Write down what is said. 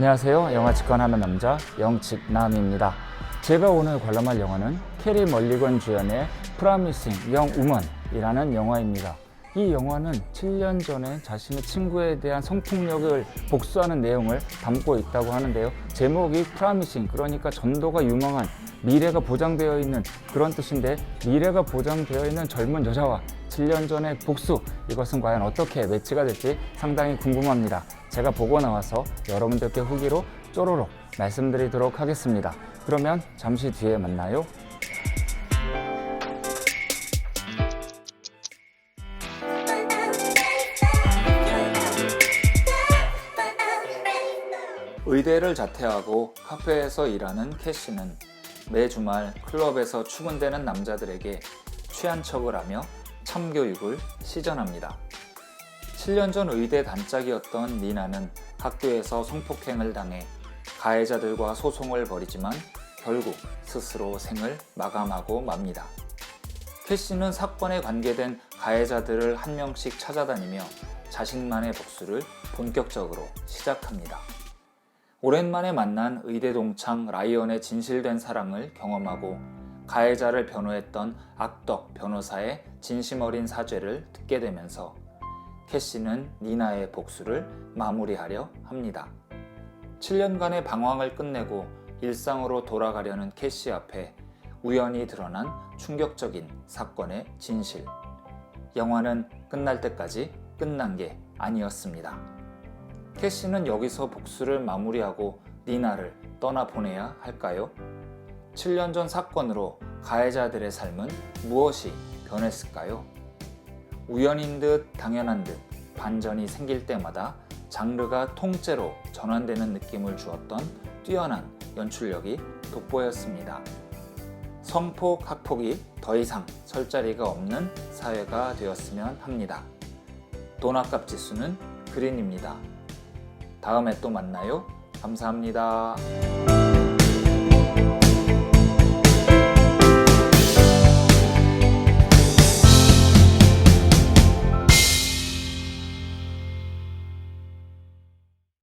안녕하세요. 영화 직관하는 남자 영직남입니다. 제가 오늘 관람할 영화는 캐리 멀리건 주연의 프라미싱 영 우먼이라는 영화입니다. 이 영화는 7년 전에 자신의 친구에 대한 성폭력을 복수하는 내용을 담고 있다고 하는데요. 제목이 프라미싱 그러니까 전도가 유망한 미래가 보장되어 있는 그런 뜻인데 미래가 보장되어 있는 젊은 여자와 7년 전의 복수 이것은 과연 어떻게 매치가 될지 상당히 궁금합니다. 제가 보고 나와서 여러분들께 후기로 쪼로록 말씀드리도록 하겠습니다. 그러면 잠시 뒤에 만나요. 의대를 자퇴하고 카페에서 일하는 캐시는 매 주말 클럽에서 추근대는 남자들에게 취한 척을 하며 참교육을 시전합니다. 7년 전 의대 단짝이었던 니나는 학교에서 성폭행을 당해 가해자들과 소송을 벌이지만 결국 스스로 생을 마감하고 맙니다. 캐시는 사건에 관계된 가해자들을 한 명씩 찾아다니며 자신만의 복수를 본격적으로 시작합니다. 오랜만에 만난 의대 동창 라이언의 진실된 사랑을 경험하고 가해자를 변호했던 악덕 변호사의 진심 어린 사죄를 듣게 되면서 캐시는 니나의 복수를 마무리하려 합니다. 7년간의 방황을 끝내고 일상으로 돌아가려는 캐시 앞에 우연히 드러난 충격적인 사건의 진실. 영화는 끝날 때까지 끝난 게 아니었습니다. 캐시는 여기서 복수를 마무리하고 니나를 떠나보내야 할까요? 7년 전 사건으로 가해자들의 삶은 무엇이 변했을까요? 우연인 듯 당연한 듯 반전이 생길 때마다 장르가 통째로 전환되는 느낌을 주었던 뛰어난 연출력이 돋보였습니다. 성폭, 학폭이 더 이상 설 자리가 없는 사회가 되었으면 합니다. 돈 아깝 지수는 그린입니다. 다음에 또 만나요. 감사합니다.